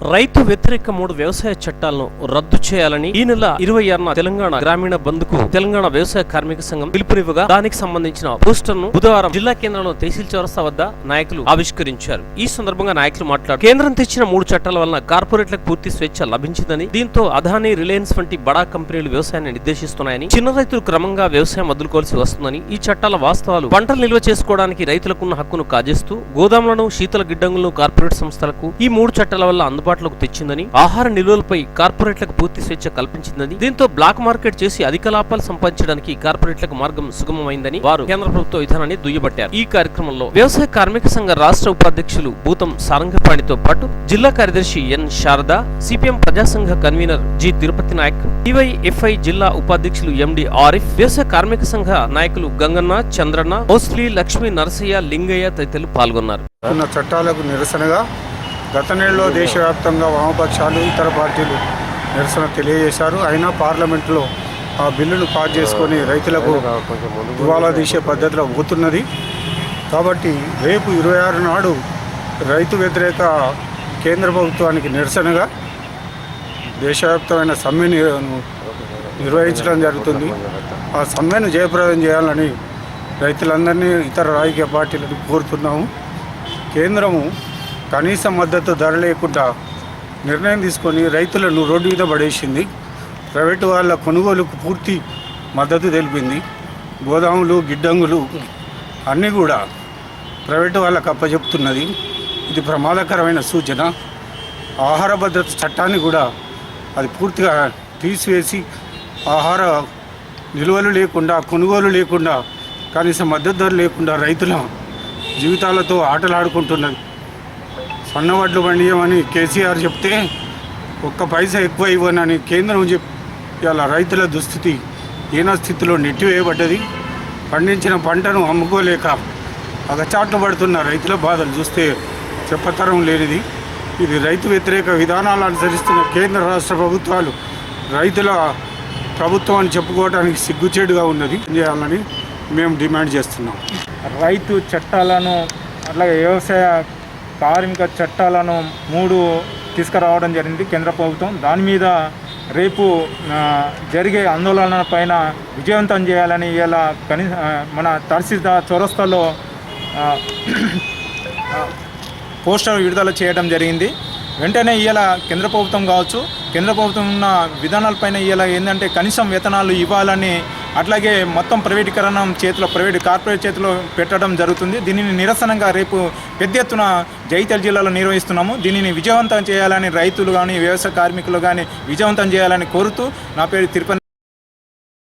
రైతు వ్యతిరేక మూడు వ్యవసాయ చట్టాలను రద్దు చేయాలని ఈ నెల ఇరవై ఆరున తెలంగాణ గ్రామీణ బంద్కు తెలంగాణ వ్యవసాయ కార్మిక సంఘం పిలుపునివ్వగా దానికి సంబంధించిన పోస్టర్ను బుధవారం జిల్లా కేంద్రంలో తహసీల్ చౌరస్తా వద్ద నాయకులు ఆవిష్కరించారు. ఈ సందర్భంగా నాయకులు మాట్లాడారు. కేంద్రం తెచ్చిన మూడు చట్టాల వలన కార్పొరేట్లకు పూర్తి స్వేచ్ఛ లభించిందని దీంతో అదానీ రిలయన్స్ వంటి బడా కంపెనీలు వ్యవసాయాన్ని నిర్దేశిస్తున్నాయని చిన్న రైతులు క్రమంగా వ్యవసాయం వదులుకోవాల్సి వస్తుందని ఈ చట్టాల వాస్తవాలు పంటలు నిల్వ చేసుకోవడానికి రైతులకున్న హక్కును కాజేస్తూ గోదాములను శీతల గిడ్డంగులను కార్పొరేట్ సంస్థలకు ఈ మూడు చట్టాల వల్ల అందుబాటులోకి తెచ్చిందని ఆహార నిల్వలపై కార్పొరేట్లకు పూర్తి స్వేచ్ఛ కల్పించిందని దీంతో బ్లాక్ మార్కెట్ చేసి అధిక లాభాలు సంపాదించడానికి కార్పొరేట్లకు మార్గం సుగమమైందని వారు కేంద్ర ప్రభుత్వ విధానాన్ని దుయ్యబట్టారు. ఈ కార్యక్రమంలో వ్యవసాయ కార్మిక సంఘ రాష్ట్ర ఉపాధ్యక్షులు భూతం సారంగపాణితో పాటు జిల్లా కార్యదర్శి N Sharada CPM ప్రజాసంఘ convener G Tirupati Naik DYFI జిల్లా ఉపాధ్యక్షులు ఎండి ఆరిఫ్ వ్యవసాయ కార్మిక సంఘ నాయకులు గంగన్న చంద్రన్న ఓస్లీ లక్ష్మీ నరసయ్య లింగయ్య తదితరులు పాల్గొన్నారు. చట్టాలకు నిరసనగా గత నెలలో దేశవ్యాప్తంగా వామపక్షాలు ఇతర పార్టీలు నిరసన తెలియజేశారు. అయినా పార్లమెంట్లో ఆ బిల్లును పాస్ చేసుకొని రైతులకు దివాలా తీసే పద్ధతిలో పోతున్నది కాబట్టి రేపు ఇరవై ఆరు నాడు రైతు వ్యతిరేక కేంద్ర ప్రభుత్వానికి నిరసనగా దేశవ్యాప్తమైన సమ్మెని నిర్వహించడం జరుగుతుంది. ఆ సమ్మెను జయప్రదం చేయాలని రైతులందరినీ ఇతర రాజకీయ పార్టీలను కోరుతున్నాము. కేంద్రము కనీస మద్దతు ధర లేకుండా నిర్ణయం తీసుకొని రైతులను రోడ్డు మీద పడేసింది. ప్రైవేటు వాళ్ళ కొనుగోలుకు పూర్తి మద్దతు తెలిపింది. గోదాములు గిడ్డంగులు అన్నీ కూడా ప్రైవేటు వాళ్ళకు అప్పచెప్తున్నది ఇది ప్రమాదకరమైన సూచన. ఆహార భద్రత చట్టాన్ని కూడా అది పూర్తిగా తీసివేసి ఆహార నిల్వలు లేకుండా కొనుగోలు లేకుండా కనీసం మద్దతు ధర లేకుండా రైతుల జీవితాలతో ఆటలాడుకుంటున్నది. సన్నవడ్లు పండియమని కేసీఆర్ చెప్తే ఒక్క పైసా ఎక్కువ ఇవ్వనని కేంద్రం చెప్ ఇవాళ రైతుల దుస్థితి హీన స్థితిలో నెట్టివేయబడ్డది. పండించిన పంటను అమ్ముకోలేక అగచాట్లు పడుతున్న రైతుల బాధలు చూస్తే చెప్పతరం లేనిది. ఇది రైతు వ్యతిరేక విధానాలు అనుసరిస్తున్న కేంద్ర రాష్ట్ర ప్రభుత్వాలు రైతుల ప్రభుత్వం అని చెప్పుకోవడానికి సిగ్గుచేడుగా ఉన్నది చేయాలని మేము డిమాండ్ చేస్తున్నాం. రైతు చట్టాలను అట్లాగే వ్యవసాయ కార్మిక చట్టాలను మూడు తీసుకురావడం జరిగింది కేంద్ర ప్రభుత్వం. దాని మీద రేపు జరిగే ఆందోళన పైన విజయవంతం చేయాలని ఇలా కనీ మన తహసీల్దార్ చౌరస్తాలో పోస్టర్ విడుదల చేయడం జరిగింది. వెంటనే ఇలా కేంద్ర ప్రభుత్వం కావచ్చు కేంద్ర ప్రభుత్వం ఉన్న విధానాలపైన ఇలా ఏంటంటే కనీసం వేతనాలు ఇవ్వాలని అట్లాగే మొత్తం ప్రైవేటీకరణ చేతిలో ప్రైవేట్ కార్పొరేట్ చేతిలో పెట్టడం జరుగుతుంది. దీనిని నిరసనంగా రేపు పెద్ద ఎత్తున జైతల్ జిల్లాలో నిర్వహిస్తున్నాము. దీనిని విజయవంతం చేయాలని రైతులు కానీ వ్యవసాయ కార్మికులు కానీ విజయవంతం చేయాలని కోరుతూ నా పేరు తిరుపతి